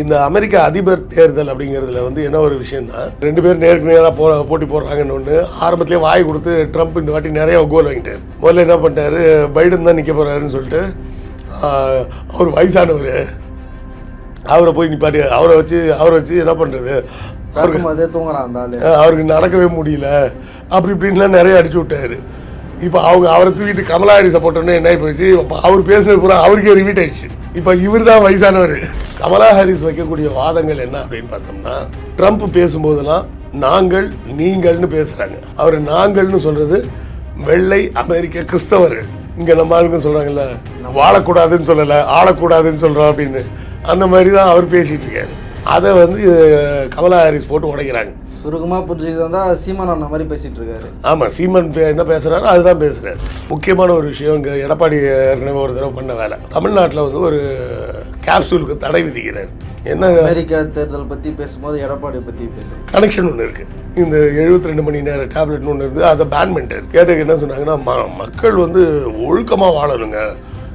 இந்த அமெரிக்க அதிபர் தேர்தல் அப்படிங்கிறதுல வந்து என்ன ஒரு விஷயம்னா ரெண்டு பேரும் நேருக்கு நேராக போ போட்டி போடுறாங்கன்னு ஒன்று ஆரம்பத்திலே வாய் கொடுத்து ட்ரம்ப் இந்த வாட்டி நிறைய கோல் வாங்கிட்டார். முதல்ல என்ன பண்ணிட்டாரு பைடன் தான் நிற்க போகிறாருன்னு சொல்லிட்டு அவர் வயசானவர். அவரை போய் நிப்பாட்டி அவரை வச்சு அவரை வச்சு என்ன பண்ணுறது பேசும்போதே தூங்குறான் அவருக்கு நடக்கவே முடியல. அப்படி இப்படின்லாம் நிறைய அடிச்சு விட்டாரு. இப்போ அவங்க அவரை தூக்கிட்டு கமலா ஹாரிஸை போட்டோன்னே என்ன போயிடுச்சு இப்போ அவர் பேசுனது பூரா அவருக்கே ரிவீட் ஆயிடுச்சு. இப்போ இவர் தான் வயசானவர். கமலா ஹாரிஸ் வைக்கக்கூடிய வாதங்கள் என்ன அப்படின்னு பார்த்தோம்னா ட்ரம்ப் பேசும்போதெல்லாம் நாங்கள் நீங்கள்னு பேசுகிறாங்க அவர் நாங்கள்னு சொல்கிறது வெள்ளை அமெரிக்க கிறிஸ்தவர்கள். இங்கே நம்ம ஆளுங்க சொல்கிறாங்கல்ல வாழக்கூடாதுன்னு சொல்லலை ஆளக்கூடாதுன்னு சொல்கிறோம் அப்படின்னு. அந்த மாதிரி தான் அவர் பேசிகிட்டு இருக்காரு. அதை வந்து கமலா ஹாரிஸ் போட்டு உடைக்கிறாங்க. சுருக்கமா புரிஞ்சுக்கிட்டு வந்தா சீமான் அண்ணா மாதிரி பேசிட்டு இருக்காரு. ஆமாம் சீமன் என்ன பேசுகிறாரோ அதுதான் பேசுகிறாரு முக்கியமான ஒரு விஷயம் இங்கே எடப்பாடி ஏற்கனவே ஒரு தடவை பண்ண வேலை. தமிழ்நாட்டில் வந்து ஒரு கேப்சூலுக்கு தடை விதிக்கிறார். என்ன? அமெரிக்கா தேர்தல் பத்தி பேசும்போது எடப்பாடி பத்தி பேசுறாரு கனெக்ஷன் ஒன்று இருக்குது இந்த 72 ரெண்டு மணி நேர டேப்லெட்னு ஒன்று இருந்து அதை பேன் பண்ணிட்டார். கேட்டதுக்கு என்ன சொன்னாங்கன்னா ம மக்கள் வந்து ஒழுக்கமாக வாழணுங்க.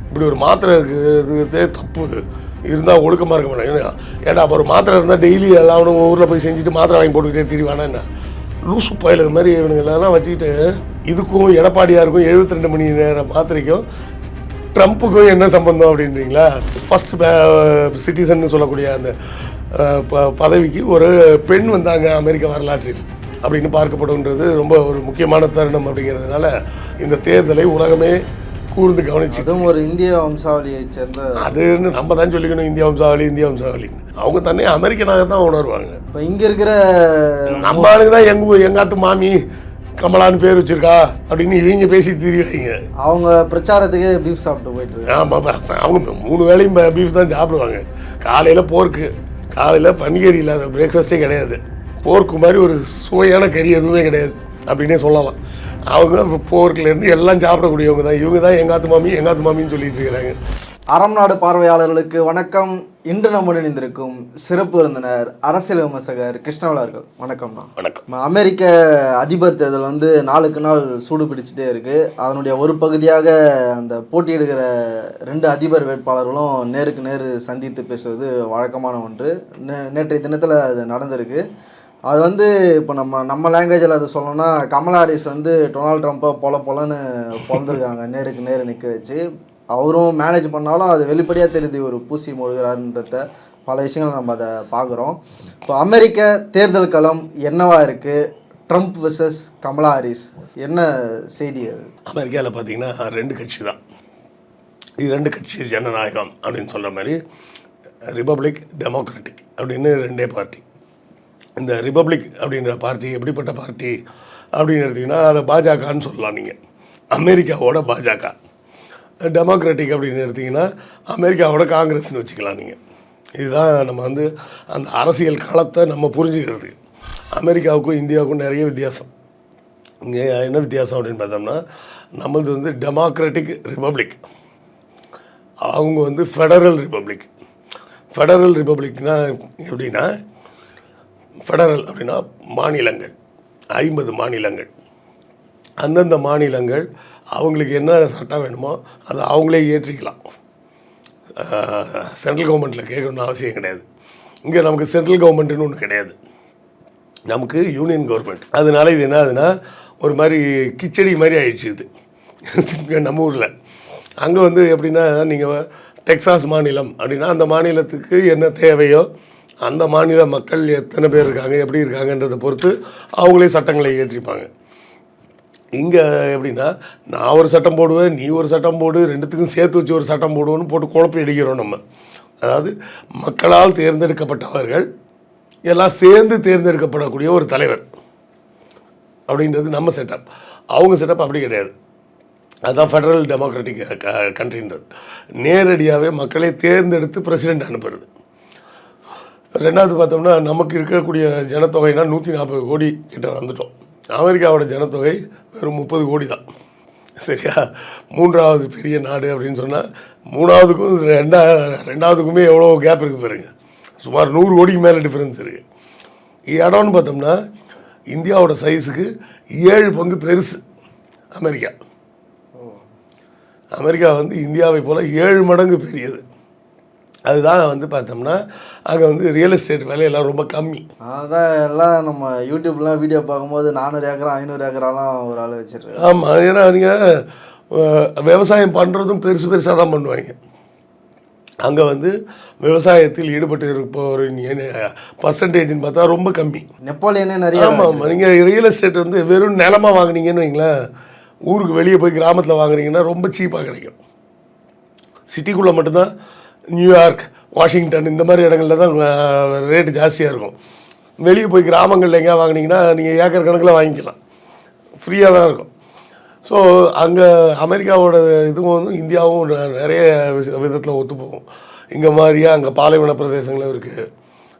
இப்படி ஒரு மாத்திரை இருக்குது தப்பு. இருந்தால் ஒழுக்கமாக இருக்க மாட்டாங்க ஏன்னா அப்போ ஒரு மாத்திரை இருந்தால் டெய்லி எல்லாம் ஊரில் போய் செஞ்சுட்டு மாத்திரை வாங்கி போட்டுக்கிட்டே திரிவானா என்ன? லூசு பயிலுக்கு மாதிரி இவனுங்களெல்லாம் வச்சுக்கிட்டு இதுக்கும் எடப்பாடியாருக்கும் 72 ரெண்டு மணி நேரம் மாத்திரைக்கும் ட்ரம்ப்புக்கும் என்ன சம்பந்தம் அப்படின்றீங்களா? ஃபஸ்ட்டு சிட்டிசன் சொல்லக்கூடிய அந்த ப- பதவிக்கு ஒரு பெண் வந்தாங்க அமெரிக்க வரலாற்றில் அப்படின்னு பார்க்கப்படுன்றது ரொம்ப ஒரு முக்கியமான தருணம் அப்படிங்கிறதுனால இந்த தேர்தலை உலகமே கூர்ந்து கவனிச்சு அதுவும் ஒரு இந்திய வம்சாவளியை சேர்ந்த அதுன்னு நம்ம தான் சொல்லிக்கணும் இந்தியா வம்சாவளி இந்தியா வம்சாவளி. அவங்க தன்னை அமெரிக்கனாக தான் உணர்வாங்க. இப்போ இங்க இருக்கிற நம்ம ஆளுங்க தான் எங்க ஊ- எங்காத்து மாமி கமலான்னு பேர் வச்சிருக்கா அப்படின்னு இவங்க பேசி திரிவாங்க அவங்க பிரச்சாரத்துக்கு பீஃப் சாப்பிட்டு போயிட்டு ஆமாம் அவங்க மூணு வேளையும் பீஃப் தான் சாப்பிடுவாங்க. காலையில் போர்க்கு காலையில் பன்னிக்கறி இல்லாத பிரேக்ஃபாஸ்ட்டே கிடையாது. போர்க்கு மாதிரி ஒரு சுவையான கறி எதுவுமே கிடையாது அப்படின்னே சொல்லலாம். அவங்க போர்க்குலேருந்து எல்லாம் சாப்பிடக்கூடியவங்க தான். இவங்க தான் எங்காத்து மாமி எங்காத்து மாமின்னு சொல்லிட்டு இருக்கிறாங்க. அறம் நாடு பார்வையாளர்களுக்கு வணக்கம். இன்று நம்ம இணைந்திருக்கும் சிறப்பு விருந்தினர் அரசியல் விமர்சகர் கிருஷ்ணவேலா அவர்கள். வணக்கம்ண்ணா வணக்கம். அமெரிக்க அதிபர் தேர்தல் வந்து நாளுக்கு நாள் சூடு பிடிச்சிட்டே இருக்கு. அதனுடைய ஒரு பகுதியாக அந்த போட்டியிடுகிற ரெண்டு அதிபர் வேட்பாளர்களும் நேருக்கு நேர் சந்தித்து பேசுவது வழக்கமான ஒன்று. நே நேற்றைய தினத்தில் அது நடந்திருக்கு. அது வந்து இப்போ நம்ம நம்ம லாங்குவேஜில் அதை சொல்லணும்னா கமலா ஹாரிஸ் வந்து டொனால்ட் ட்ரம்ப்பை பொல பொலன்னு பிறந்திருக்காங்க. நேருக்கு நேர் நிற்க வச்சு. அவரும் மேனேஜ் பண்ணாலும் அது வெளிப்படையாக தெரியுது ஒரு பூசி மொழிகிறாருன்றத பல விஷயங்கள் நம்ம அதை பார்க்குறோம். இப்போ அமெரிக்க தேர்தல் களம் என்னவா இருக்குது ட்ரம்ப் விசஸ் கமலா ஹாரிஸ் என்ன செய்தி அது? அமெரிக்காவில் பார்த்தீங்கன்னா ரெண்டு கட்சி தான். இது ரெண்டு கட்சி ஜனநாயகம் அப்படின்னு சொல்கிற மாதிரி ரிபப்ளிக் டெமோக்ராட்டிக் அப்படின்னு ரெண்டே பார்ட்டி இந்த ரிப்பப்ளிக் அப்படின்ற பார்ட்டி எப்படிப்பட்ட பார்ட்டி அப்படின்னு எடுத்திங்கன்னா அதை பாஜகன்னு சொல்லலாம் நீங்கள் அமெரிக்காவோட பாஜக. டெமோக்ராட்டிக் அப்படின்னு எடுத்திங்கன்னா அமெரிக்காவோட காங்கிரஸ்னு வச்சுக்கலாம் நீங்கள் இதுதான் நம்ம வந்து அந்த அரசியல் களத்தை நம்ம புரிஞ்சுக்கிறது. அமெரிக்காவுக்கும் இந்தியாவுக்கும் நிறைய வித்தியாசம். இங்கே என்ன வித்தியாசம் அப்படின்னு பார்த்தோம்னா நம்மளது வந்து டெமோக்ராட்டிக் ரிப்பப்ளிக் அவங்க வந்து ஃபெடரல் ரிப்பப்ளிக் ஃபெடரல் ரிப்பப்ளிக்னால் எப்படின்னா ஃபெடரல் அப்படின்னா மாநிலங்கள் ஐம்பது மாநிலங்கள். அந்தந்த மாநிலங்கள் அவங்களுக்கு என்ன சட்டம் வேணுமோ அதை அவங்களே ஏற்றிக்கலாம். சென்ட்ரல் கவர்மெண்ட்டில் கேட்கணும்னு அவசியம் கிடையாது. இங்கே நமக்கு சென்ட்ரல் கவர்மெண்ட்டுன்னு ஒன்று கிடையாது. நமக்கு யூனியன் கவர்மெண்ட். அதனால இது என்ன ஆகுதுன்னா ஒரு மாதிரி கிச்சடி மாதிரி ஆயிடுச்சு இது. நம்ம ஊரில். அங்கே வந்து எப்படின்னா நீங்கள் டெக்சாஸ் மாநிலம் அப்படின்னா அந்த மாநிலத்துக்கு என்ன தேவையோ அந்த மாநில மக்கள் எத்தனை பேர் இருக்காங்க எப்படி இருக்காங்கன்றதை பொறுத்து அவங்களே சட்டங்களை இயற்றிப்பாங்க இங்கே எப்படின்னா நான் ஒரு சட்டம் போடுவேன் நீ ஒரு சட்டம் போடு ரெண்டுத்துக்கும் சேர்த்து வச்சு ஒரு சட்டம் போடுவோன்னு போட்டு குழப்பி அடிக்கிறோம் நம்ம. அதாவது மக்களால் தேர்ந்தெடுக்கப்பட்டவர்கள் எல்லாம் சேர்ந்து தேர்ந்தெடுக்கப்படக்கூடிய ஒரு தலைவர் அப்படின்றது நம்ம செட்டப் அவங்க செட்டப் அப்படி கிடையாது. அதுதான் ஃபெடரல் டெமோக்ராட்டிக் கண்ட்ரின்றது நேரடியாகவே மக்களை தேர்ந்தெடுத்து பிரசிடெண்ட் அனுப்புறது. ரெண்டாவது பார்த்தோம்னா நமக்கு இருக்கக்கூடிய ஜனத்தொகைனா நூற்றி நாற்பது கோடி கிட்ட வந்துட்டோம். அமெரிக்காவோட ஜனத்தொகை வெறும் முப்பது கோடி தான். சரியா? மூன்றாவது பெரிய நாடு அப்படின்னு சொன்னால் மூணாவதுக்கும் ரெண்டா ரெண்டாவதுக்குமே எவ்வளோ கேப் இருக்குது பாருங்க. சுமார் நூறு கோடிக்கு மேலே டிஃப்ரென்ஸ் இருக்குது இடம்னு பார்த்தோம்னா இந்தியாவோட சைஸுக்கு ஏழு பங்கு பெருசு. அமெரிக்கா. அமெரிக்கா வந்து இந்தியாவை போல் ஏழு மடங்கு பெரியது. அதுதான் வந்து பார்த்தோம்னா அங்கே வந்து ரியல் எஸ்டேட் விலையெல்லாம் ரொம்ப கம்மி. அதான் எல்லாம் நம்ம யூடியூப்லாம் வீடியோ பார்க்கும்போது நானூறு ஏக்கரா ஐநூறு ஏக்கராலாம் ஒரு ஆள் வச்சிருக்காரு ஆமாம் ஏன்னா நீங்கள் விவசாயம் பண்ணுறதும் பெருசு பெருசாக தான் பண்ணுவாங்க. அங்கே வந்து விவசாயத்தில் ஈடுபட்டு இருப்பவரின் பர்சன்டேஜ்னு பார்த்தா ரொம்ப கம்மி. நெப்போலியனே நிறைய ஆமாம் ஆமாம் நீங்கள் ரியல் எஸ்டேட் வந்து வெறும் நிலமா வாங்குனீங்கன்னு வைங்களேன் ஊருக்கு வெளியே போய் கிராமத்தில் வாங்குறீங்கன்னா ரொம்ப சீப்பாக கிடைக்கும். சிட்டிக்குள்ளே மட்டும்தான் நியூயார்க் வாஷிங்டன் இந்த மாதிரி இடங்களில் தான் ரேட்டு ஜாஸ்தியாக இருக்கும். வெளியே போய் கிராமங்களில் எங்கேயா வாங்குனீங்கன்னா நீங்கள் ஏக்கர் கணக்கில் வாங்கிக்கலாம். ஃப்ரீயாக தான் இருக்கும். ஸோ அங்கே அமெரிக்காவோட இதுவும் வந்து இந்தியாவும் நிறைய விதத்தில் ஒத்து போகும் இங்கே மாதிரியாக அங்கே பாலைவன பிரதேசங்களும் இருக்குது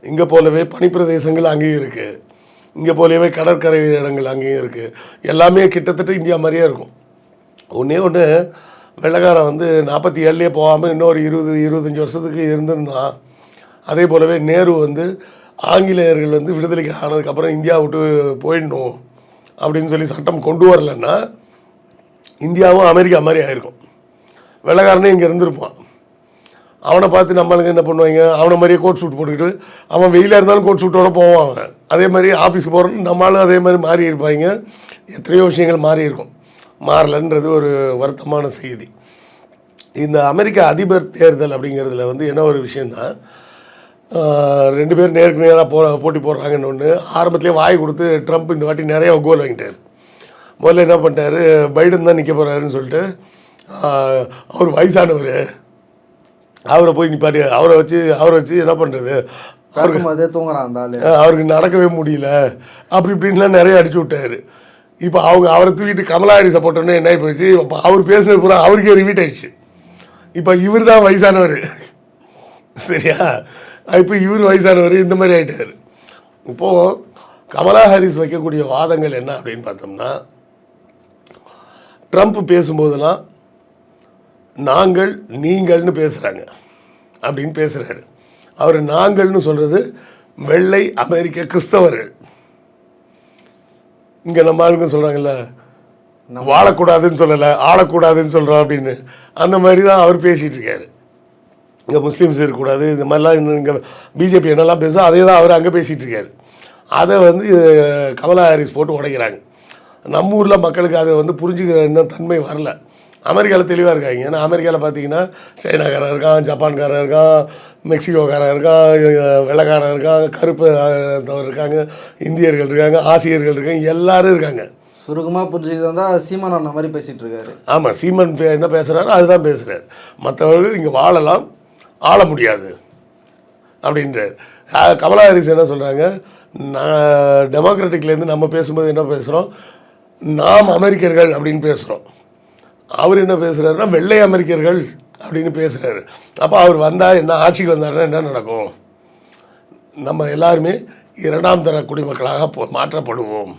இங்கே போலவே பனிப்பிரதேசங்கள் அங்கேயும் இருக்குது இங்கே போலவே கடற்கரை இடங்கள் அங்கேயும் இருக்குது எல்லாமே கிட்டத்தட்ட இந்தியா மாதிரியே இருக்கும். ஒன்றே ஒன்று வெள்ளைக்காரன் வந்து நாற்பத்தி ஏழுலேயே போகாமல் இன்னொரு இருபது இருபத்தஞ்சி வருஷத்துக்கு இருந்திருந்தான் அதே போலவே நேரு வந்து ஆங்கிலேயர்கள் வந்து விடுதலைக்கு ஆனதுக்கப்புறம் இந்தியா விட்டு போயிடணும் அப்படின்னு சொல்லி சட்டம் கொண்டு வரலன்னா இந்தியாவும் அமெரிக்கா மாதிரி ஆயிருக்கும். வெள்ளக்காரனே இங்கே இருந்திருப்பான். அவனை பார்த்து நம்மளுக்கு என்ன பண்ணுவாங்க? அவனை மாதிரியே கோட் சூட் போட்டுக்கிட்டு அவன் வெயிலாக இருந்தாலும் கோட் சூட்டோட போவான். அவன் அதே மாதிரி ஆஃபீஸ் போகிறோன்னு நம்மளும் அதே மாதிரி மாறி இருப்பாங்க. எத்தனையோ விஷயங்கள் மாறி இருக்கும். மாறலன்றது ஒரு வருத்தமான செய்தி. இந்த அமெரிக்க அதிபர் தேர்தல் அப்படிங்கிறதுல வந்து என்ன ஒரு விஷயம்னா ரெண்டு பேரும் நேருக்கு நேராக போ போட்டி போடுறாங்கன்னு ஒன்று ஆரம்பத்திலே வாய் கொடுத்து ட்ரம்ப் இந்த வாட்டி நிறைய கோல் வாங்கிட்டார். முதல்ல என்ன பண்ணிட்டாரு? பைடன் தான் நிற்க போகிறாருன்னு சொல்லிட்டு அவர் வயசானவர். அவரை போய் நிப்பாட்டி அவரை வச்சு அவரை வச்சு என்ன பண்ணுறது பேசும்போதே தூங்குறான் அவருக்கு நடக்கவே முடியல. அப்படி இப்படின்லாம் நிறைய அடிச்சு விட்டாரு. இப்போ அவங்க அவரை தூக்கிட்டு கமலாஹாரி ஹாரிஸை என்ன ஆகி போச்சு? இப்போ அவர் பேசுனது பூரா அவருக்கே ரிவீட் ஆயிடுச்சு. இப்போ இவர் தான் வயசானவர். சரியா? இப்போ இவர் வயசானவர் இந்த மாதிரி ஆகிட்டார் இப்போது கமலா ஹாரிஸ் வைக்கக்கூடிய வாதங்கள் என்ன அப்படின்னு பார்த்தோம்னா ட்ரம்ப் பேசும்போதெல்லாம் நாங்கள் நீங்கள்னு பேசுகிறாங்க அப்படின்னு பேசுகிறாரு அவர் நாங்கள்னு சொல்கிறது வெள்ளை அமெரிக்க கிறிஸ்தவர்கள். இங்கே நம்ம ஆளுங்க சொல்கிறாங்கல்ல வாழக்கூடாதுன்னு சொல்லலை ஆளக்கூடாதுன்னு சொல்கிறோம் அப்படின்னு. அந்த மாதிரி தான் அவர் பேசிகிட்டு இருக்காரு. இங்கே முஸ்லீம்ஸ் இருக்கக்கூடாது இந்த மாதிரிலாம் இன்னும் இங்கே பிஜேபி என்னெல்லாம் பேசுதோ அதே தான் அவர் அங்கே பேசிகிட்டு இருக்காரு. அதை வந்து கமலா ஹாரிஸ் போட்டு உடைக்கிறாங்க. நம்ம ஊரில் மக்களுக்கு அதை வந்து புரிஞ்சுக்கிற இன்னும் தன்மை வரல. அமெரிக்காவில் தெளிவாக இருக்காங்க. ஏன்னா அமெரிக்காவில் பார்த்தீங்கன்னா சைனாக்காரன் இருக்கான் ஜப்பான்காரன் இருக்கான் மெக்சிகோக்காரன் இருக்கான் வெள்ளைக்காரன் இருக்கான் கருப்பு இருக்காங்க இந்தியர்கள் இருக்காங்க ஆசியர்கள் இருக்காங்க எல்லாரும் இருக்காங்க. சுருக்கமாக புரிஞ்சுக்கிட்டு வந்தால் சீமான் அண்ணா மாதிரி பேசிட்டு இருக்காரு. ஆமாம் சீமன் பே- என்ன பேசுகிறாரோ அதுதான் பேசுகிறார் மற்றவர்கள் இங்கே வாழலாம் ஆள முடியாது அப்படின்றார். கமலா ஹாரிஸ் என்ன சொல்கிறாங்க நான் டெமோக்ராட்டிக்லேருந்து நம்ம பேசும்போது என்ன பேசுகிறோம் நாம் அமெரிக்கர்கள் அப்படின்னு பேசுகிறோம் அவர் என்ன பேசுகிறாருன்னா வெள்ளை அமெரிக்கர்கள் அப்படின்னு பேசுகிறாரு அப்போ அவர் வந்தால் என்ன ஆட்சிக்கு வந்தாருன்னா என்ன நடக்கும்? நம்ம எல்லாருமே இரண்டாம் தர குடிமக்களாக போ- மாற்றப்படுவோம்.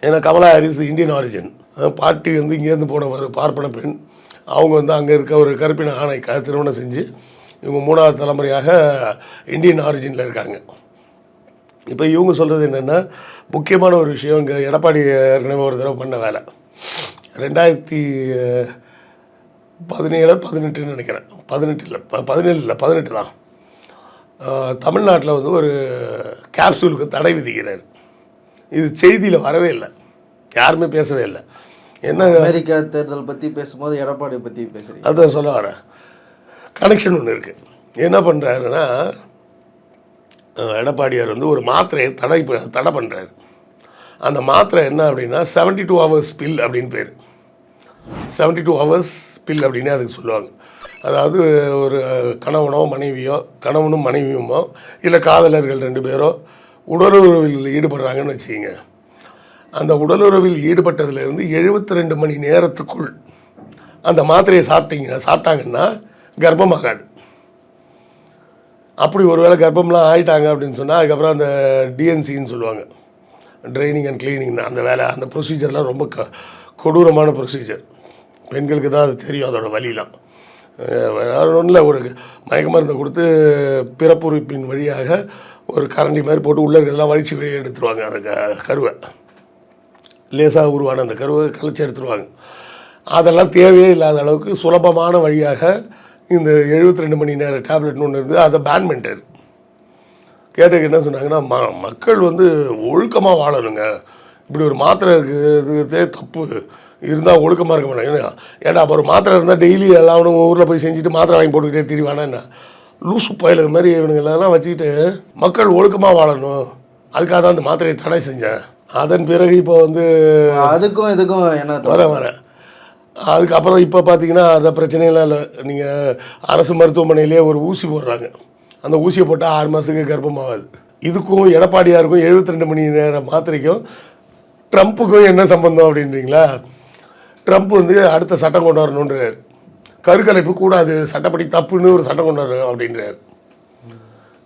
ஏன்னா Kamala Harris Indian origin. Party வந்து இங்கேருந்து போன ஒரு பார்ப்பன பெண். அவங்க வந்து அங்கே இருக்க ஒரு கருப்பின ஆணை க திருமணம் செஞ்சு இவங்க மூணாவது தலைமுறையாக இந்தியன் ஆரிஜினில் இருக்காங்க. இப்போ இவங்க சொல்கிறது என்னென்னா முக்கியமான ஒரு விஷயம் இங்கே எடப்பாடி ஏற்கனவே ஒரு தடவை பண்ண வேலை. ரெண்டாயிரத்தி பதினேழு பதினெட்டுன்னு நினைக்கிறேன். பதினெட்டு இல்லை ப பதினேழு இல்லை பதினெட்டு தான். தமிழ்நாட்டில் வந்து ஒரு கேப்சூலுக்கு தடை விதிக்கிறார். இது செய்தியில் வரவே இல்லை. யாருமே பேசவே இல்லை. என்ன அமெரிக்கா தேர்தல் பற்றி பேசும்போது எடப்பாடி பற்றி பேசுறீங்க. அதான் சொல்ல வரேன். கனெக்ஷன் ஒன்று இருக்குது என்ன பண்ணுறாருன்னா எடப்பாடியார் வந்து ஒரு மாத்திரையை தடை தடை பண்ணுறாரு அந்த மாத்திரை என்ன அப்படின்னா 72 டூ ஹவர்ஸ் பில் அப்படின்னு பேர். 72 டூ ஹவர்ஸ் பில் அப்படின்னு அதுக்கு சொல்லுவாங்க. அதாவது ஒரு கணவனோ மனைவியோ கணவனும் மனைவியுமோ இல்லை காதலர்கள் ரெண்டு பேரோ உடலுறவில் ஈடுபடுறாங்கன்னு வச்சுக்கிங்க. அந்த உடலுறவில் ஈடுபட்டதுலேருந்து 72 ரெண்டு மணி நேரத்துக்குள் அந்த மாத்திரையை சாப்பிட்டீங்கன்னா சாப்பிட்டாங்கன்னா கர்ப்பமாகாது. அப்படி ஒருவேளை கர்ப்பம்லாம் ஆயிட்டாங்க அப்படின்னு சொன்னால் அதுக்கப்புறம் அந்த டிஎன்சின்னு சொல்லுவாங்க. ட்ரைனிங் அண்ட் கிளீனிங் அந்த வேலை அந்த ப்ரொசீஜர்லாம் ரொம்ப க கொடூரமான ப்ரொசீஜர் பெண்களுக்கு தான் அது தெரியும் அதோட வழியெல்லாம். வேறு ஒன்றும் இல்லை ஒரு மயக்க மருந்தை கொடுத்து பிறப்புறுப்பின் வழியாக ஒரு கரண்டி மாதிரி போட்டு உள்ள இருக்கிறதெல்லாம் வலிச்சு வெளியே எடுத்துருவாங்க அந்த க கருவை. லேசாக உருவான அந்த கருவை கழிச்சு எடுத்துருவாங்க. அதெல்லாம் தேவையே இல்லாத அளவுக்கு சுலபமான வழியாக இந்த 72 ரெண்டு மணி நேர டேப்லெட்னு ஒன்று இருந்து அதை பேன் பண்ணிட்டார். கேட்டதுக்கு என்ன சொன்னாங்கன்னா ம மக்கள் வந்து ஒழுக்கமாக வாழணுங்க. இப்படி ஒரு மாத்திரை இருக்குது தப்பு. இருந்தால் ஒழுக்கமாக இருக்க மாட்டாங்க ஏன்னா அப்போ ஒரு மாத்திரை இருந்தால் டெய்லி எல்லாரும் ஊரில் போய் செஞ்சுட்டு மாத்திரை வாங்கி போட்டுக்கிட்டே திரிவானா என்ன? லூசு பயில மாதிரி இவனுங்களெல்லாம் வச்சுக்கிட்டு மக்கள் ஒழுக்கமாக வாழணும். அதுக்காக தான் அந்த மாத்திரையை தடை செஞ்சேன். அதன் பிறகு இப்போ வந்து அதுக்கும் இதுக்கும் என்ன தொடர்பு? வரேன் அதுக்கப்புறம் இப்போ பார்த்தீங்கன்னா அந்த பிரச்சனையெல்லாம் இல்லை. நீங்கள் அரசு மருத்துவமனையிலே ஒரு ஊசி போடுறாங்க. அந்த ஊசியை போட்டால் ஆறு மாதத்துக்கு கர்ப்பமாகாது. இதுக்கும் எடப்பாடியாருக்கும் 72 ரெண்டு மணி நேர மாத்திரைக்கும் ட்ரம்ப்புக்கும் என்ன சம்பந்தம் அப்படின்றீங்களா? ட்ரம்ப் வந்து அடுத்த சட்டம் கொண்டு வரணுன்றார் கருக்கலைப்பு கூடாது சட்டப்படி தப்புன்னு ஒரு சட்டம் கொண்டு வரணும் அப்படின்றார்.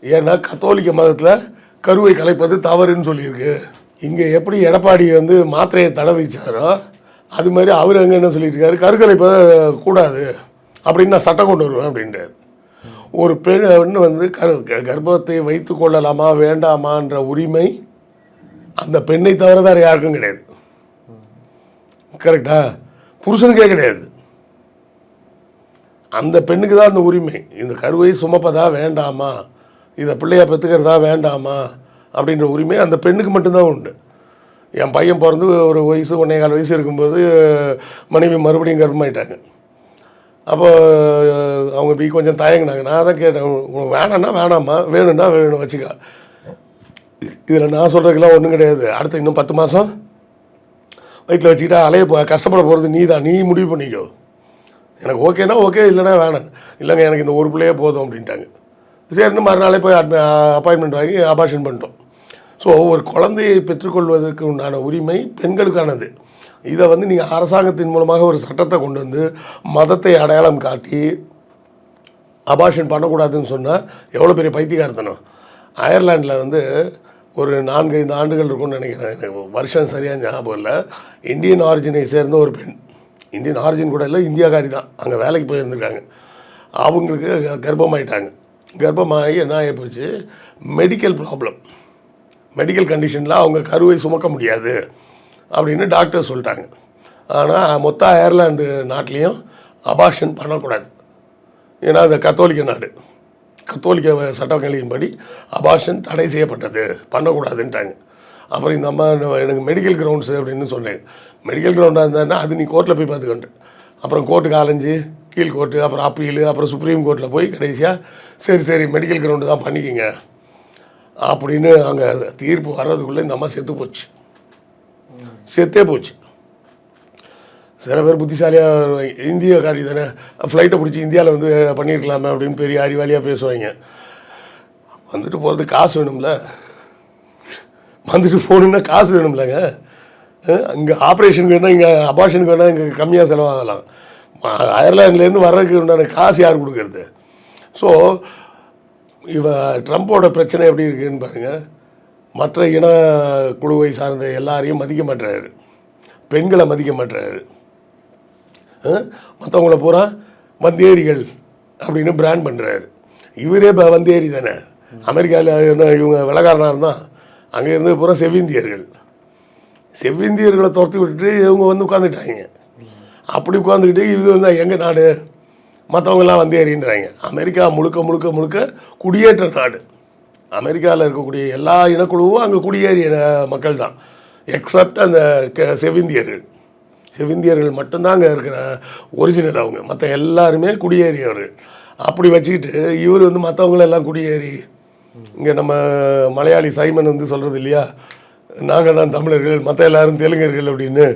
ஏன்னா கத்தோலிக்க மதத்தில் கருவை கலைப்பது தவறுன்னு சொல்லியிருக்கு. இங்கே எப்படி எடப்பாடி வந்து மாத்திரையை தடை வச்சாரோ அது மாதிரி அவர் அங்கே என்ன சொல்லியிருக்காரு இருக்காரு? கருக்கலைப்பை கூடாது அப்படின்னு நான் சட்டம் கொண்டு வருவேன் அப்படின்றார். ஒரு பெண் வந்து கரு க- கர்ப்பத்தை வைத்து கொள்ளலாமா வேண்டாமான்ற உரிமை அந்த பெண்ணை தவிர வேறு யாருக்கும் கிடையாது. கரெக்டா புருஷனுக்கே கிடையாது. அந்த பெண்ணுக்கு தான் அந்த உரிமை. இந்த கருவை சுமப்பதா வேண்டாமா? இதை பிள்ளைய பெற்றுக்கிறதா வேண்டாமா? அப்படின்ற உரிமை அந்த பெண்ணுக்கு மட்டும்தான் உண்டு. என் பையன் பிறந்து ஒரு வயசு ஒன்றே கால் வயசு இருக்கும்போது மனைவி மறுபடியும் கர்ப்பமாயிட்டாங்க. அப்போ அவங்க பி கொஞ்சம் தயங்கினாங்க. நான் தான் கேட்டேன் வேணாம்னா வேணாம்மா வேணும்னா வேணும் வச்சுக்கா. இதில் நான் சொல்கிறதுக்கெல்லாம் ஒன்றும் கிடையாது. அடுத்து இன்னும் பத்து மாதம் வயிற்றில் வச்சுக்கிட்டா அலைய போ கஷ்டப்பட போகிறது நீ தான் நீ முடிவு பண்ணிக்கோ. எனக்கு ஓகேனா ஓகே இல்லைன்னா வேணாம். இல்லைங்க எனக்கு இந்த ஒரு பிள்ளையே போதும் அப்படின்ட்டாங்க. சரின்னு மறுநாளே போய் அப்பாயின்மெண்ட் வாங்கி அபார்ஷன் பண்ணிட்டோம். ஸோ ஒரு குழந்தையை பெற்றுக்கொள்வதற்கு உண்டான உரிமை பெண்களுக்கானது. இதை வந்து நீங்கள் அரசாங்கத்தின் மூலமாக ஒரு சட்டத்தை கொண்டு வந்து மதத்தை அடையாளம் காட்டி அபார்ஷன் பண்ணக்கூடாதுன்னு சொன்னால் எவ்வளோ பெரிய பைத்தியக்காரத்தனம். அயர்லாண்டில் வந்து ஒரு நான்கு ஐந்து ஆண்டுகள் இருக்கும்னு நினைக்கிறேன். எனக்கு வருஷம் சரியாக ஞாபகம் இல்லை. இந்தியன் ஆரிஜினை சேர்ந்த ஒரு பெண். இந்தியன் ஆரிஜின் கூட இல்லை இந்தியாக்காரி தான். அங்கே வேலைக்கு போயிருந்திருக்காங்க. அவங்களுக்கு க- கர்ப்பமாயிட்டாங்க. கர்ப்பமாகி என்ன ஆகி போச்சு? மெடிக்கல் ப்ராப்ளம் மெடிக்கல் கண்டிஷனில் அவங்க கருவை சுமக்க முடியாது அப்படின்னு டாக்டர் சொல்லிட்டாங்க. ஆனால் மொத்த அயர்லாண்டு நாட்டிலையும் அபாஷன் பண்ணக்கூடாது. ஏன்னா அது கத்தோலிக்க நாடு. கத்தோலிக்க சட்டங்களின்படி அபாஷன் தடை செய்யப்பட்டது. பண்ணக்கூடாதுன்ட்டாங்க. அப்புறம் இந்த அம்மா எனக்கு மெடிக்கல் கிரவுண்ட்ஸ் அப்படின்னு சொன்னேன். மெடிக்கல் கிரவுண்டாக இருந்தான்னா அது நீ கோர்ட்டில் போய் பார்த்துக்கண்டு அப்புறம் கோர்ட்டுக்கு அலைஞ்சு கீழ் கோர்ட்டு அப்புறம் அப்பீல் அப்புறம் சுப்ரீம் கோர்ட்டில் போய் கடைசியாக சரி சரி மெடிக்கல் கிரவுண்டு தான் பண்ணிக்கிங்க. அப்படின்னு அங்கே தீர்ப்பு வர்றதுக்குள்ளே இந்த அம்மா செத்து போச்சு. செத்தே போச்சு. சில பேர் புத்திசாலியாக இந்தியக்காரி தானே ஃப்ளைட்டை பிடிச்சி இந்தியாவில் வந்து பண்ணியிருக்கலாமே அப்படின்னு பெரிய அறிவாளியாக பேசுவாங்க. வந்துட்டு போகிறது காசு வேணும்ல. வந்துட்டு போகணுன்னா காசு வேணும்லங்க. அங்கே ஆப்ரேஷனுக்கு வேணால் இங்கே அபார்ஷனுக்கு வேணால் இங்கே கம்மியாக செலவாகலாம். அயர்லாண்ட்லேருந்து வர்றதுக்கு உண்டான காசு யார் கொடுக்கறது? ஸோ இவ ட்ரம்ப்போட பிரச்சனை எப்படி இருக்குன்னு பாருங்கள் மற்ற இன குழுவை சார்ந்த எல்லாரையும் மதிக்க மாட்டுறாரு. பெண்களை மதிக்க மாட்டுறாரு. மற்றவங்கள பூரா வந்தேரிகள் அப்படின்னு பிராண்ட் பண்ணுறாரு இவரே இப்போ வந்தேரி தானே. அமெரிக்காவில் என்ன இவங்க வெள்ளக்காரனாக இருந்தால் அங்கே இருந்து பூரா செவ்விந்தியர்கள். செவ்விந்தியர்களை துரத்தி விட்டுட்டு இவங்க வந்து உட்காந்துட்டாங்க அப்படி உட்காந்துக்கிட்டு இது வந்து எங்கள் நாடு? மற்றவங்கெல்லாம் வந்தேரின்றாங்க. அமெரிக்கா முழுக்க முழுக்க முழுக்க குடியேற்ற நாடு. அமெரிக்காவில் இருக்கக்கூடிய எல்லா இனக்குழுவும் அங்கே குடியேறிய மக்கள் தான் எக்ஸப்ட் அந்த செவிந்தியர்கள் செவிந்தியர்கள் மட்டும்தாங்க மட்டும்தான் அங்கே இருக்கிற ஒரிஜினல் அவங்க. மற்ற எல்லாருமே குடியேறியவர் அப்படி வச்சுக்கிட்டு இவர் வந்து மற்றவங்களெல்லாம் குடியேறி இங்கே நம்ம மலையாளி சைமன் வந்து சொல்கிறது இல்லையா? நாங்கள் தான் தமிழர்கள் மற்ற எல்லாரும் தெலுங்கர்கள் அப்படின்னு.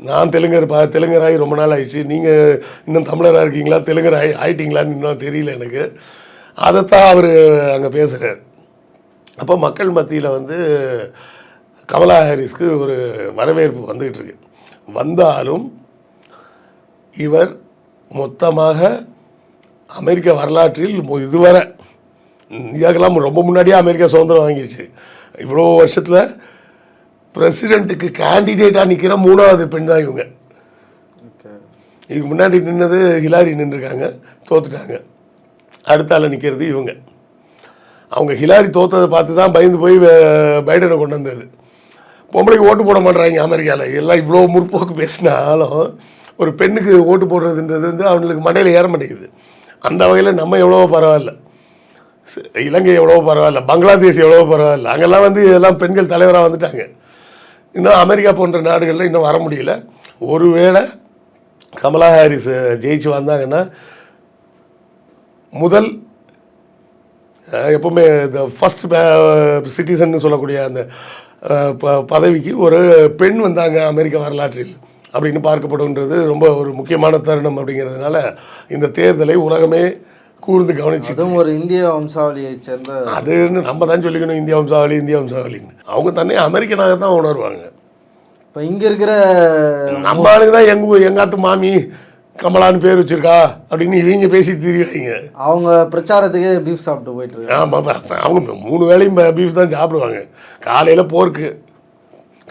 நான் தெலுங்கர் பா தெலுங்கராகி ரொம்ப நாள் ஆயிடுச்சு. நீங்கள் இன்னும் தமிழராக இருக்கீங்களா? தெலுங்கர் ஆகி ஆயிட்டீங்களான்னு இன்னும் தெரியல எனக்கு. அதைத்தான் அவர் அங்கே பேசுகிறார் அப்போ மக்கள் மத்தியில் வந்து கமலா ஹாரிஸ்க்கு ஒரு வரவேற்பு வந்துகிட்டு இருக்கு. வந்தாலும் இவர் மொத்தமாக அமெரிக்க வரலாற்றில் இதுவரை இந்தியாவுக்கெல்லாம் ரொம்ப முன்னாடியே அமெரிக்கா சுதந்திரம் வாங்கிடுச்சு இவ்வளோ வருஷத்தில் பிரசிடெண்ட்டுக்கு கேண்டிடேட்டாக நிற்கிற மூணாவது பெண் தான் இவங்க. இதுக்கு முன்னாடி நின்னது ஹிலாரி நின்றுருக்காங்க தோத்துட்டாங்க. அடுத்த ஆள் நிற்கிறது இவங்க. அவங்க ஹிலாரி தோத்ததை பார்த்து தான் பயந்து போய் பைடனை கொண்டு வந்தது. பொம்பளைக்கு ஓட்டு போட மாட்றாங்க அமெரிக்காவில் எல்லாம் இவ்வளோ முற்போக்கு பேசினாலும் ஒரு பெண்ணுக்கு ஓட்டு போடுறதுன்றது வந்து அவங்களுக்கு மண்டையில் ஏற மாட்டேங்குது. அந்த வகையில் நம்ம எவ்வளோ பரவாயில்ல. ச- இலங்கை எவ்வளோ பரவாயில்ல பங்களாதேஷ் எவ்வளோ பரவாயில்ல. அங்கெல்லாம் வந்து இதெல்லாம் பெண்கள் தலைவராக வந்துட்டாங்க. இன்னும் அமெரிக்கா போன்ற நாடுகளில் இன்னும் வர முடியல. ஒருவேளை கமலா ஹாரிஸ் ஜெயிச்சு வந்தாங்கன்னா முதல் எப்போவுமே எப்பவுமே இந்த ஃபஸ்ட் சிட்டிசன் சொல்லக்கூடிய அந்த ப- பதவிக்கு ஒரு பெண் வந்தாங்க அமெரிக்க வரலாற்றில் அப்படின்னு பார்க்கப்படுன்றது ரொம்ப ஒரு முக்கியமான தருணம் அப்படிங்கிறதுனால இந்த தேர்தலை உலகமே கூர்ந்து கவனிச்சு அதுவும் ஒரு இந்திய வம்சாவளியைச் சேர்ந்த அதுன்னு நம்ம தான் சொல்லிக்கணும் இந்திய வம்சாவளி இந்திய வம்சாவளின்னு. அவங்க தன்னை அமெரிக்கனாக தான் உணர்வாங்க. இப்போ இங்கே இருக்கிற நம்ம ஆளுங்க தான் எங்க எங்காத்து மாமி கமலான்னு பேர் வச்சிருக்கா? அப்படின்னு இவங்க பேசி திரிவாங்க அவங்க பிரச்சாரத்துக்கு பீஃப் சாப்பிட்டு போயிட்டு இருக்காங்க. ஆமாம் அவங்க மூணு வேளையும் பீஃப் தான் சாப்பிடுவாங்க. காலையில் போர்க்கு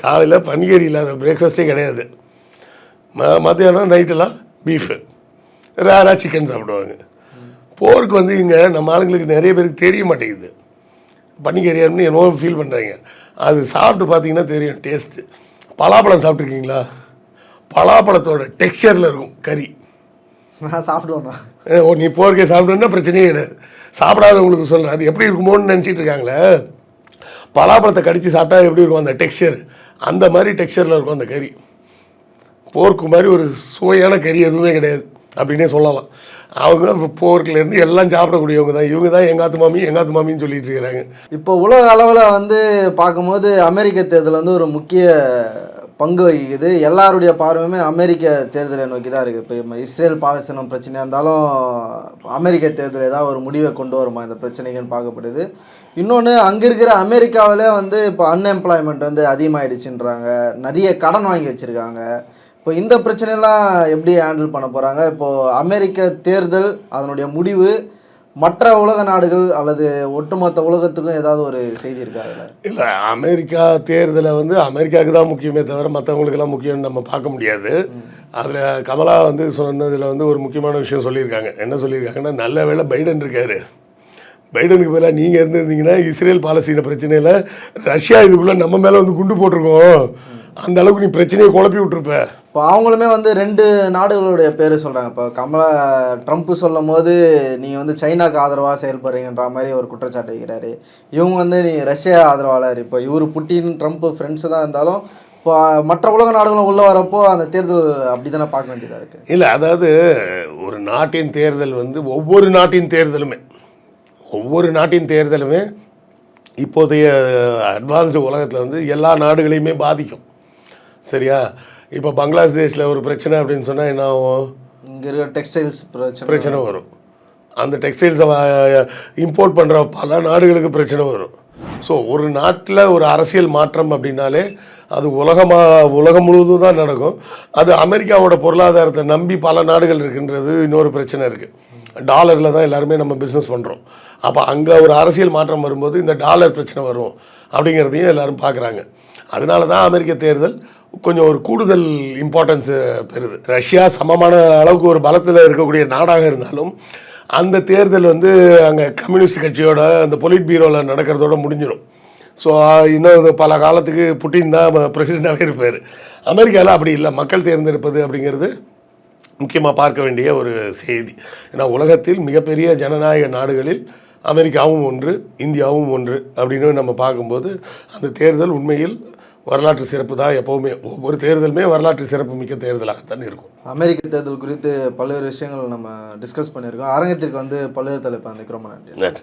காலையில் பனிகறி இல்லாத பிரேக்ஃபாஸ்ட்டே கிடையாது. ம மத்தியானம் நைட்டெல்லாம் பீஃபு ரேராக சிக்கன் சாப்பிடுவாங்க. போருக்கு வந்து இங்கே நம்ம ஆளுங்களுக்கு நிறைய பேருக்கு தெரிய மாட்டேங்குது. பன்னிக்கறியான்னு என்னவோ ஃபீல் பண்ணுறாங்க அது சாப்பிட்டு பார்த்தீங்கன்னா தெரியும் டேஸ்ட்டு பலாப்பழம் சாப்பிட்ருக்கீங்களா பலாப்பழத்தோட டெக்ஸ்சரில் இருக்கும் கறி. நான் சாப்பிடுவேண்ணா ஓ நீ போர்க்கே சாப்பிடணுன்னா பிரச்சனையே கிடையாது. சாப்பிடாதவங்களுக்கு சொல்கிறேன் அது எப்படி இருக்குமோன்னு நினச்சிட்டு இருக்காங்களே. பலாப்பழத்தை கடித்து சாப்பிட்டா எப்படி இருக்கும் அந்த டெக்ஸ்சர் அந்த மாதிரி டெக்ஸ்சரில் இருக்கும் அந்த கறி. போர்க்கு மாதிரி ஒரு சுவையான கறி எதுவுமே கிடையாது அப்படின்னே சொல்லலாம். அவங்க போர்க்குலேருந்து எல்லாம் சாப்பிடக்கூடியவங்க தான். இவங்க தான் எங்காத்து மாமி எங்காத்து மாமின்னு சொல்லிட்டு இருக்கிறாங்க. இப்போ உலக அளவில் வந்து பார்க்கும்போது அமெரிக்க தேர்தல் வந்து ஒரு முக்கிய பங்கு வகிக்குது. எல்லாருடைய பார்வையுமே அமெரிக்க தேர்தலை நோக்கி தான் இருக்குது இப்போ இஸ்ரேல் பாலஸ்தீனம் பிரச்சனையாக இருந்தாலும் அமெரிக்க தேர்தல் ஏதாவது ஒரு முடிவை கொண்டு வருமா? இந்த பிரச்சனைக்குன்னு பார்க்கப்படுது. இன்னொன்று அங்கே இருக்கிற அமெரிக்காவிலே வந்து இப்போ அன்எம்ப்ளாய்மெண்ட் வந்து அதிகமாகிடுச்சுன்றாங்க நிறைய கடன் வாங்கி வச்சுருக்காங்க. இப்போ இந்த பிரச்சனையெல்லாம் எப்படி ஹேண்டில் பண்ண போகிறாங்க இப்போது அமெரிக்க தேர்தல் அதனுடைய முடிவு மற்ற உலக நாடுகள் அல்லது ஒட்டுமொத்த உலகத்துக்கும் ஏதாவது ஒரு செய்தி இருக்கா அதில்? இல்லை அமெரிக்கா தேர்தலை வந்து அமெரிக்காவுக்கு தான் முக்கியமே தவிர மற்றவங்களுக்கெல்லாம் முக்கியம்னு நம்ம பார்க்க முடியாது. அதில் கமலா வந்து சொன்னதில் வந்து ஒரு முக்கியமான விஷயம் சொல்லியிருக்காங்க. என்ன சொல்லியிருக்காங்கன்னா நல்ல வேளை பைடன் இருக்காரு. பைடனுக்கு பதிலாக நீங்கள் இருந்திருந்தீங்கன்னா இஸ்ரேல் பாலஸ்தீன பிரச்சனையில் ரஷ்யா இதுக்குள்ளே நம்ம மேலே வந்து குண்டு போட்டிருக்கோம். அந்த அளவுக்கு நீ பிரச்சனையை குழப்பி விட்டுருப்ப. இப்போ அவங்களுமே வந்து ரெண்டு நாடுகளுடைய பேர் சொல்கிறாங்க இப்போ கமலா ட்ரம்ப் சொல்லும் போது நீங்கள் வந்து சைனாக்கு ஆதரவாக செயல்படுறீங்கன்ற மாதிரி ஒரு குற்றச்சாட்டு வைக்கிறாரு. இவங்க வந்து நீ ரஷ்யா ஆதரவாளர். இப்போ இவர் புட்டின் ட்ரம்ப் ஃப்ரெண்ட்ஸு தான் இருந்தாலும் இப்போ மற்ற உலக நாடுகளும் உள்ளே வரப்போ அந்த தேர்தல் அப்படி தானே பார்க்க வேண்டியதாக இருக்குது இல்லை அதாவது ஒரு நாட்டின் தேர்தல் வந்து ஒவ்வொரு நாட்டின் தேர்தலுமே ஒவ்வொரு நாட்டின் தேர்தலுமே இப்போதைய அட்வான்ஸ்டு உலகத்தில் வந்து எல்லா நாடுகளையுமே பாதிக்கும். சரியா? இப்போ பங்களாதேஷில் ஒரு பிரச்சனை அப்படின்னு சொன்னால் என்ன ஆகும்? இங்கே இருக்கிற டெக்ஸ்டைல்ஸ் பிரச்சனை பிரச்சனை வரும். அந்த டெக்ஸ்டைல்ஸை இம்போர்ட் பண்ணுற பல நாடுகளுக்கு பிரச்சனை வரும். ஸோ ஒரு நாட்டில் ஒரு அரசியல் மாற்றம் அப்படின்னாலே அது உலகமாக உலகம் முழுவதும் தான் நடக்கும். அது அமெரிக்காவோட பொருளாதாரத்தை நம்பி பல நாடுகள் இருக்குன்றது இன்னொரு பிரச்சனை இருக்குது டாலரில் தான் எல்லாருமே நம்ம பிஸ்னஸ் பண்ணுறோம் அப்போ அங்கே ஒரு அரசியல் மாற்றம் வரும்போது இந்த டாலர் பிரச்சனை வரும் அப்படிங்கிறதையும் எல்லாரும் பார்க்குறாங்க. அதனால தான் அமெரிக்க தேர்தல் கொஞ்சம் ஒரு கூடுதல் இம்பார்ட்டன்ஸ் பெறுது. ரஷ்யா சமமான அளவுக்கு ஒரு பலத்தில் இருக்கக்கூடிய நாடாக இருந்தாலும் அந்த தேர்தல் வந்து அங்கே கம்யூனிஸ்ட் கட்சியோட அந்த பொலிட் பீரோவில் நடக்கிறதோட முடிஞ்சிடும் ஸோ இன்னும் பல காலத்துக்கு புட்டின் தான் பிரசிடெண்ட்டாகவே இருப்பார். அமெரிக்காவில் அப்படி இல்லை. மக்கள் தேர்ந்தெடுப்பது அப்படிங்கிறது முக்கியமாக பார்க்க வேண்டிய ஒரு செய்தி. ஏன்னா உலகத்தில் மிகப்பெரிய ஜனநாயக நாடுகளில் அமெரிக்காவும் ஒன்று இந்தியாவும் ஒன்று அப்படின்னு நம்ம பார்க்கும்போது அந்த தேர்தல் உண்மையில் வரலாற்று சிறப்பு தான் எப்போவுமே. ஒவ்வொரு தேர்தலுமே வரலாற்று சிறப்பு மிக்க தேர்தலாகத்தான் இருக்கும். அமெரிக்க தேர்தல் குறித்து பல்வேறு விஷயங்கள் நம்ம டிஸ்கஸ் பண்ணியிருக்கோம். அரங்கத்திற்கு வந்து பல்வேறு தலைப்பு நன்றி. நன்றி.